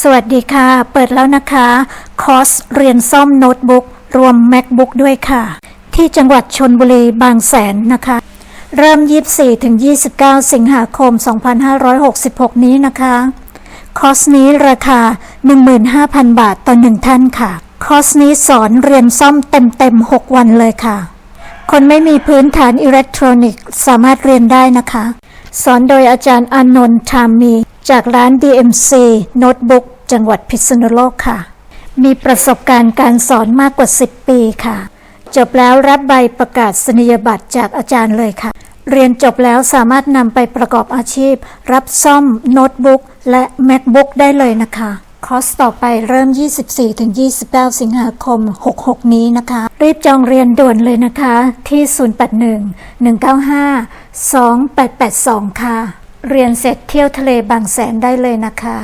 สวัสดีค่ะ เปิดแล้วนะคะ คอร์สเรียนซ่อมโน้ตบุ๊กรวม MacBook ด้วยค่ะ ที่จังหวัดชนบุรีบางแสนนะคะ เริ่ม 24 ถึง 29 สิงหาคม 2566 นี้นะคะ คอร์สนี้ราคา 15,000 บาทต่อหนึ่งท่านค่ะ คอร์สนี้สอนเรียนซ่อมเต็มๆ 6 วันเลยค่ะ คนไม่มีพื้นฐานอิเล็กทรอนิกส์สามารถเรียนได้นะคะ สอนโดยอาจารย์อนนท์ทามี จากร้าน DMC Notebook จังหวัดพิษณุโลกค่ะ มีประสบการณ์การสอนมากกว่า 10 ปีค่ะ จบแล้วรับใบประกาศนียบัตรจากอาจารย์เลยค่ะ เรียนจบแล้วสามารถนำไปประกอบอาชีพ รับซ่อมโน้ตบุ๊กและ MacBook ได้เลยนะคะคอร์สต่อไปเริ่ม 24-29 สิงหาคม 66 นี้นะคะ รีบจองเรียนด่วนเลยนะคะ ที่ 081-195-2882 ค่ะ เรียนเสร็จเที่ยวทะเลบางแสนได้เลยนะคะ